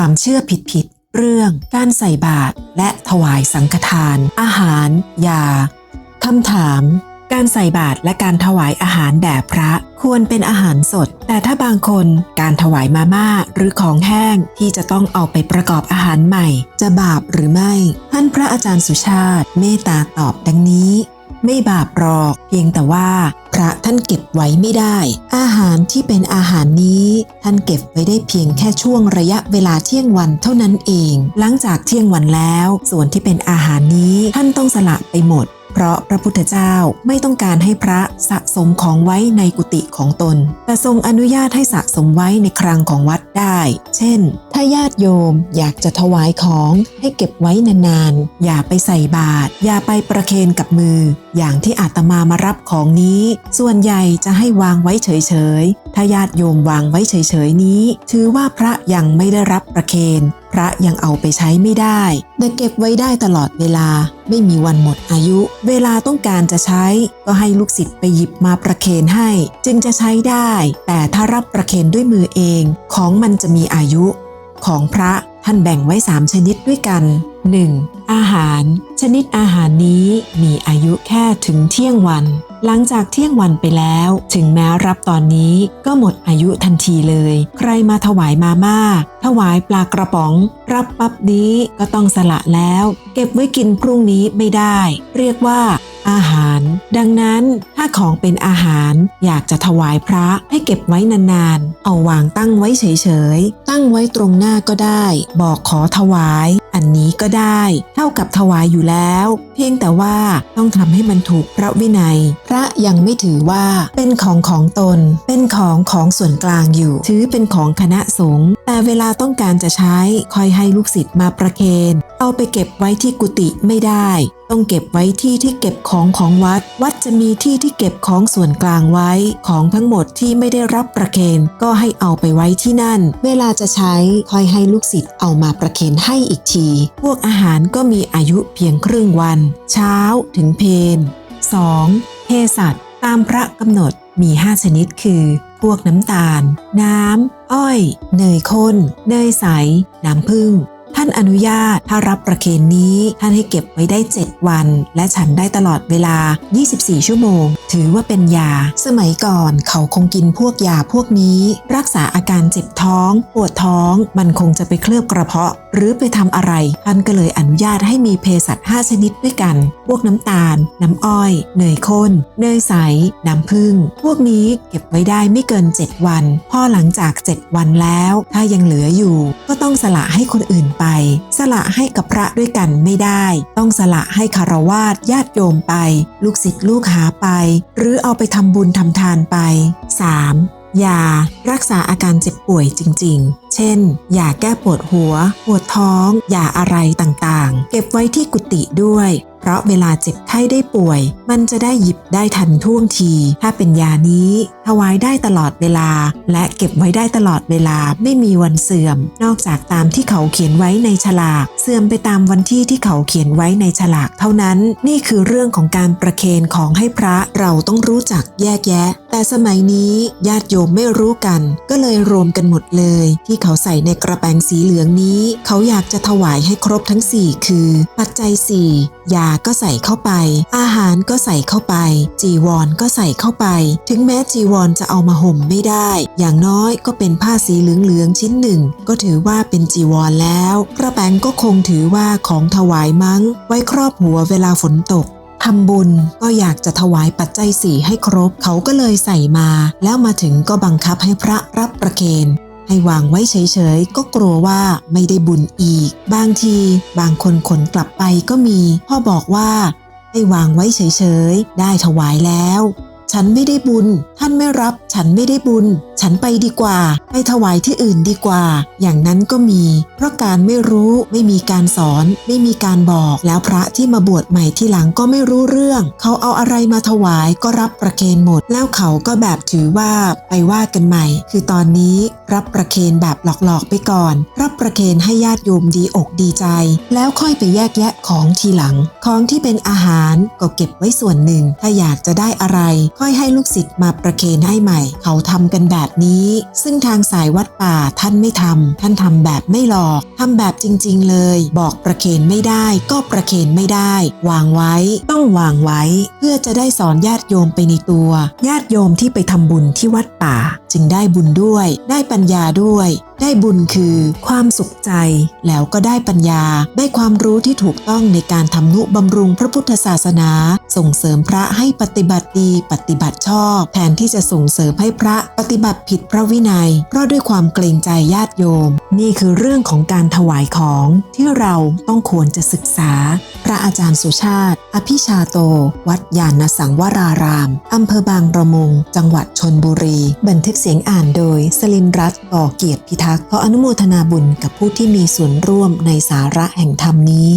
ความเชื่อผิดๆเรื่องการใส่บาตรและถวายสังฆทาน อาหาร ยาคำถาม การใส่บาตรและการถวายอาหารแด่พระควรเป็นอาหารสด แต่ถ้าบางคนการถวายมาม่าหรือของแห้งที่จะต้องเอาไปประกอบอาหารใหม่ จะบาปหรือไม่ ท่านพระอาจารย์สุชาติเมตตาตอบดังนี้ ไม่บาปหรอก เพียงแต่ว่า พระท่านเก็บไว้ไม่ได้ อาหารที่เป็นอาหารนี้ ท่านเก็บไว้ได้เพียงแค่ช่วงระยะเวลาเที่ยงวันเท่านั้นเอง หลังจากเที่ยงวันแล้ว ส่วนที่เป็นอาหารนี้ท่านต้องสละไปหมด เพราะพระพุทธเจ้าไม่ต้องการให้พระสะสมของไว้ในกุฏิของตน แต่ทรงอนุญาตให้สะสมไว้ในคลังของวัดได้ เช่น ถ้าญาติโยมอยากจะถวายของให้เก็บไว้นานๆ อย่าไปใส่บาตร อย่าไปประเคนกับมือ อย่างที่อาตมามารับของนี้ ส่วนใหญ่จะให้วางไว้เฉยๆ ถ้าญาติโยมวางไว้เฉยๆนี้ ถือว่าพระยังไม่ได้รับประเคนพระยังเอาไปใช้ไม่ได้ แต่เก็บไว้ได้ตลอดเวลา ไม่มีวันหมดอายุ เวลาต้องการจะใช้ ก็ให้ลูกศิษย์ไปหยิบมาประเคนให้ จึงจะใช้ได้ แต่ถ้ารับประเคนด้วยมือเอง ของมันจะมีอายุ ของพระท่านแบ่งไว้ 3 ชนิดด้วยกัน 1. อาหาร ชนิดอาหารนี้มีอายุแค่ถึงเที่ยงวันหลังจากเที่ยงวันไปแล้ว ถึงแม้รับตอนนี้ก็หมดอายุทันทีเลย ใครมาถวายมาม่า ถวายปลากระป๋อง รับปั๊บนี้ก็ต้องสละแล้ว เก็บไว้กินพรุ่งนี้ไม่ได้ เรียกว่า อาหาร ดังนั้นถ้าของเป็นอาหารอยากจะถวายพระให้เก็บไว้นานๆ เอาวางตั้งไว้เฉยๆ ตั้งไว้ตรงหน้าก็ได้ บอกขอถวาย อันนี้ก็ได้ เท่ากับถวายอยู่แล้ว เพียงแต่ว่าต้องทำให้มันถูกพระวินัย พระยังไม่ถือว่าเป็นของของตน เป็นของของส่วนกลางอยู่ ถือเป็นของคณะสงฆ์แต่เวลาต้องการจะใช้คอยให้ลูกศิษย์มาประเคน เอาไปเก็บไว้ที่กุฏิไม่ได้ ต้องเก็บไว้ที่ที่เก็บของของวัด วัดจะมีที่ที่เก็บของส่วนกลางไว้ ของทั้งหมดที่ไม่ได้รับประเคนก็ให้เอาไปไว้ที่นั่น เวลาจะใช้คอยให้ลูกศิษย์เอามาประเคนให้อีกที พวกอาหารก็มีอายุเพียงครึ่งวัน เช้าถึงเพน 2. เภสัชตามพระกำหนดมี 5 ชนิดคือ พวกน้ำตาล น้ำ อ้อย เนยข้น เนยใส น้ำผึ้งานอนุญาต ถ้ารับประเคนนี้ ท่านให้เก็บไว้ได้ 7 วัน และฉันได้ตลอดเวลา 24 ชั่วโมง ถือว่าเป็นยา สมัยก่อนเขาคงกินพวกยาพวกนี้ รักษาอาการเจ็บท้อง ปวดท้อง มันคงจะไปเคลือบกระเพาะ หรือไปทำอะไร ท่านก็เลยอนุญาตให้มีเภสัช5ชนิดด้วยกัน พวกน้ำตาล น้ำอ้อย เนยข้น เนยใส น้ำผึ้ง พวกนี้เก็บไว้ได้ไม่เกิน 7 วัน พอหลังจาก 7 วันแล้ว ถ้ายังเหลืออยู่ ก็ต้องสละให้คนอื่นไปสละให้กับพระด้วยกันไม่ได้ ต้องสละให้คารวาสญาติโยมไป ลูกศิษย์ลูกหาไป หรือเอาไปทำบุญทำทานไป 3. ยารักษาอาการเจ็บป่วยจริง ๆ เช่นยาแก้ปวดหัว ปวดท้องยาอะไรต่างๆ เก็บไว้ที่กุฏิด้วย ราะเวลาเจ็บไข้ได้ป่วย มันจะได้หยิบได้ทันท่วงที ถ้าเป็นยานี้ถวายได้ตลอดเวลา และเก็บไว้ได้ตลอดเวลาไม่มีวันเสื่อม นอกจากตามที่เขาเขียนไว้ในฉลาก เสื่อมไปตามวันที่ที่เขาเขียนไว้ในฉลากเท่านั้น นี่คือเรื่องของการประเคนของให้พระเราต้องรู้จักแยกแยะ แต่สมัยนี้ญาติโยมไม่รู้กัน ก็เลยรวมกันหมดเลย ที่เขาใส่ในกระแปงสีเหลืองนี้ เขาอยากจะถวายให้ครบทั้ง 4 คือ ปัจจัย4ยาก็ใส่เข้าไป อาหารก็ใส่เข้าไป จีวรก็ใส่เข้าไป ถึงแม้จีวรจะเอามาห่มไม่ได้ อย่างน้อยก็เป็นผ้าสีเหลืองๆชิ้นหนึ่ง ก็ถือว่าเป็นจีวรแล้วกระแปงก็คงถือว่าของถวายมั้ง ไว้ครอบหัวเวลาฝนตกทำบุญก็อยากจะถวายปัจจัยสี่ให้ครบ เขาก็เลยใส่มา แล้วมาถึงก็บังคับให้พระรับประเคน ให้วางไว้เฉยๆ ก็กลัวว่าไม่ได้บุญอีก บางทีบางคนขนกลับไปก็มีพ่อบอกว่า ให้วางไว้เฉยๆ ได้ถวายแล้ว ฉันไม่ได้บุญานไม่รับ ฉันไม่ได้บุญ ฉันไปดีกว่า ไปถวายที่อื่นดีกว่า อย่างนั้นก็มี เพราะการไม่รู้ไม่มีการสอน ไม่มีการบอกแล้วพระที่มาบวชใหม่ที่หลังก็ไม่รู้เรื่อง เขาเอาอะไรมาถวายก็รับประเคนหมด แล้วเขาก็แบบถือว่าไปว่ากันใหม่ คือตอนนี้รับประเคนแบบหลอกๆไปก่อน รับประเคนให้ญาติโยมดีอกดีใจ แล้วค่อยไปแยกแยะของทีหลัง ของที่เป็นอาหารก็เก็บไว้ส่วนหนึ่ง ถ้าอยากจะได้อะไร ค่อยให้ลูกศิษย์มาประเคนให้ใหม่ เขาทำกันแบบนี้ ซึ่งทางสายวัดป่าท่านไม่ทำท่านทำแบบไม่หลอกทำแบบจริง ๆ เลย บอกประเคนไม่ได้ก็ประเคนไม่ได้ วางไว้ต้องวางไว้ เพื่อจะได้สอนญาติโยมไปในตัว ญาติโยมที่ไปทำบุญที่วัดป่า จึงได้บุญด้วย ได้ปัญญาด้วย ได้บุญคือความสุขใจ แล้วก็ได้ปัญญา ได้ความรู้ที่ถูกต้องในการทำนุบำรุงพระพุทธศาสนา ส่งเสริมพระให้ปฏิบัติดี ปฏิบัติชอบ แทนที่จะส่งเสริมให้พระปฏิบัติผิดพระวินัย เพราะด้วยความเกรงใจญาติโยม นี่คือเรื่องของการถวายของที่เราต้องควรจะศึกษา พระอาจารย์สุชาติ อภิชาโต วัดยานสังวรารามอำเภอบางระมงจังหวัดชนบุรี บันทึกเสียงอ่านโดยสลินรัตน์ก่อเกียรติพิทักษ์ขออนุโมทนาบุญกับผู้ที่มีส่วนร่วมในสาระแห่งธรรมนี้